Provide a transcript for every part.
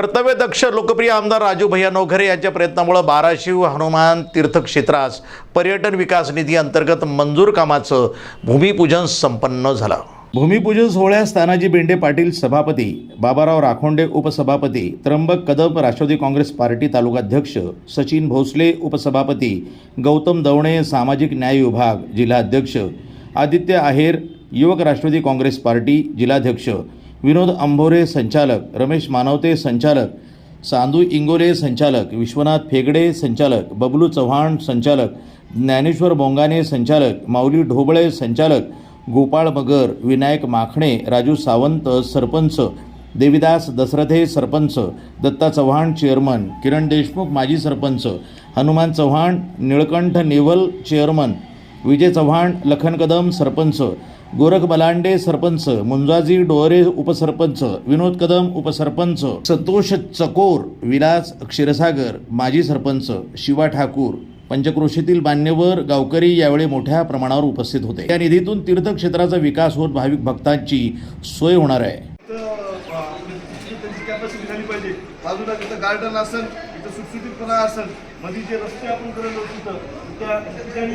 कर्तव्यदक्ष लोकप्रिय आमदार राजू भैया नोघरे यांच्या प्रयत्नामुळे बाराशिव हनुमान तीर्थक्षेत्रास पर्यटन विकास निधी अंतर्गत मंजूर कामाचं भूमिपूजन संपन्न झालं. भूमिपूजन सोहळ्यास तानाजी बेंडे पाटील सभापती बाबाराव राखोंडे उपसभापती त्र्यंबक कदम राष्ट्रवादी काँग्रेस पार्टी तालुकाध्यक्ष सचिन भोसले उपसभापती गौतम दवणे सामाजिक न्याय विभाग जिल्हाध्यक्ष आदित्य आहेर युवक राष्ट्रवादी काँग्रेस पार्टी जिल्हाध्यक्ष विनोद अंभोरे संचालक रमेश मानवते संचालक सांदू इंगोले संचालक विश्वनाथ फेगडे संचालक बबलू चव्हाण संचालक ज्ञानेश्वर बोंगाने संचालक माऊली ढोबळे संचालक गोपाळ मगर विनायक माखणे राजू सावंत सरपंच देविदास दसरथे सरपंच दत्ता चव्हाण चेअरमन किरण देशमुख माजी सरपंच हनुमान चव्हाण निळकंठ नेवल चेअरमन विजय चव्हाण लखन कदम सरपंच गोरख बलांडे सरपंच मुंजाजी डोरे उपसरपंच विनोद कदम उपसरपंच संतोष चकोर विलास क्षीरसागर माजी सरपंच शिवा ठाकूर पंचक्रोशीतील मान्यवर गावकरी यावेळी मोठ्या प्रमाणावर उपस्थित होते. या निधीतून तीर्थक्षेत्राचा विकास होत भाविक भक्तांची सोय होणार आहे. बाजूला तिथं गार्डन असेल तिथं सुटसुटीतपणा असेल मध्ये जे रस्ते आपण करत होतो तिथं त्या ठिकाणी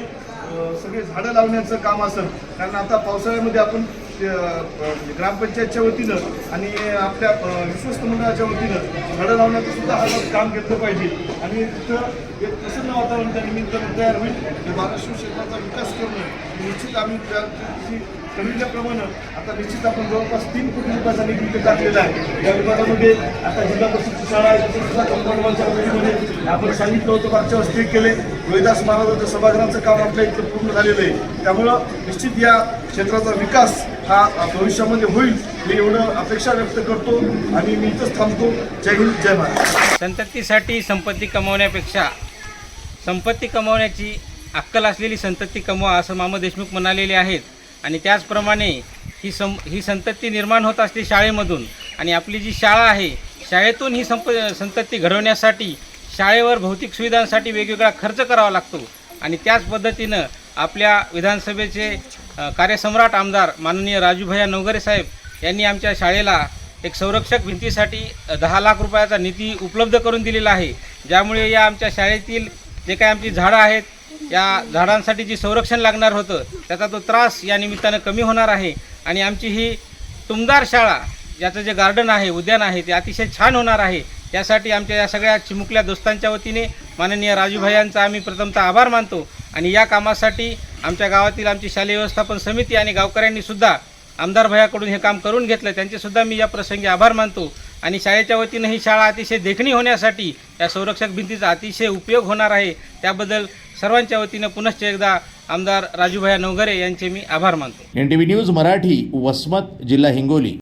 सगळे झाडं लावण्याचं काम असेल कारण आता पावसाळ्यामध्ये आपण म्हणजे ग्रामपंचायतच्या वतीनं आणि आपल्या विश्वस्त मंडळाच्या वतीनं झाडं लावण्याचं सुद्धा हा काम घेतलं पाहिजे. आणि तिथं एक प्रसन्न वातावरण त्या निमित्तानं तयार होईल. महाराष्ट्र क्षेत्राचा विकास करणं निश्चित आम्ही त्याची ठरविल्याप्रमाणे आता निश्चित आपण जवळपास तीन कोटी रुपयाचा निधी इथे टाकलेला आहे. या विभागामध्ये आता जिल्हा परिषदची शाळा आहे तिथे वतीमध्ये आपण सांगितलं होतं मागच्या वर्षी केले. रोहिदास महाराजांच्या सभागृहाचं काम आपल्या इथं पूर्ण झालेलं आहे. त्यामुळं निश्चित या क्षेत्राचा विकास हा भविष्यामध्ये होईल मी एवढं अपेक्षा व्यक्त करतो आणि मी इथंच थांबतो. जय हिंद जय महाराष्ट्र संततीसाठी संपत्ती कमवण्यापेक्षा संपत्ती कमवण्याची अक्कल असलेली संतती कमवा असं मामा देशमुख म्हणालेले आहेत. आणि त्याचप्रमाणे ही सं ही संतती निर्माण होत असते शाळेमधून. आणि आपली जी शाळा आहे शाळेतून ही संप संतती घडवण्यासाठी शाळेवर भौतिक सुविधांसाठी वेगवेगळा खर्च करावा लागतो. आणि त्याच पद्धतीनं आपल्या विधानसभेचे कार्यसम्राट आमदार माननीय राजूभैया नवगरे साहेब यांनी आमच्या शाळेला एक संरक्षक भिंतीसाठी दहा लाख रुपयाचा निधी उपलब्ध करून दिलेला आहे. ज्यामुळे या आमच्या शाळेतील जे काही आमची झाडं आहेत या झाडांसाठी जी संरक्षण लागणार होतं त्याचा तो त्रास या निमित्तानं कमी होणार आहे. आणि आमची ही तुमदार शाळा ज्याचं जे गार्डन आहे उद्यान आहे ते अतिशय छान होणार आहे. त्यासाठी आमच्या या सगळ्या चिमुकल्या दोस्तांच्या वतीने माननीय राजूभाई आम्ही प्रथमतः आभार मानतो. आणि या कामासाठी आमच्या गावातील आमची शालेय व्यवस्थापन समिती आणि गावकऱ्यांनीसुद्धा आमदार भयाकडून हे काम करून घेतलं. त्यांचेसुद्धा मी या प्रसंगी आभार मानतो. आणि शाळेच्या वतीनं ही शाळा अतिशय देखणी होण्यासाठी या संरक्षक भिंतीचा अतिशय उपयोग होणार आहे. त्याबद्दल सर्वांच्या वतीनं पुनश्च एकदा आमदार राजूभाया नवघरे यांचे मी आभार मानतो. N T V news Marathi Vasmat जिल्हा हिंगोली.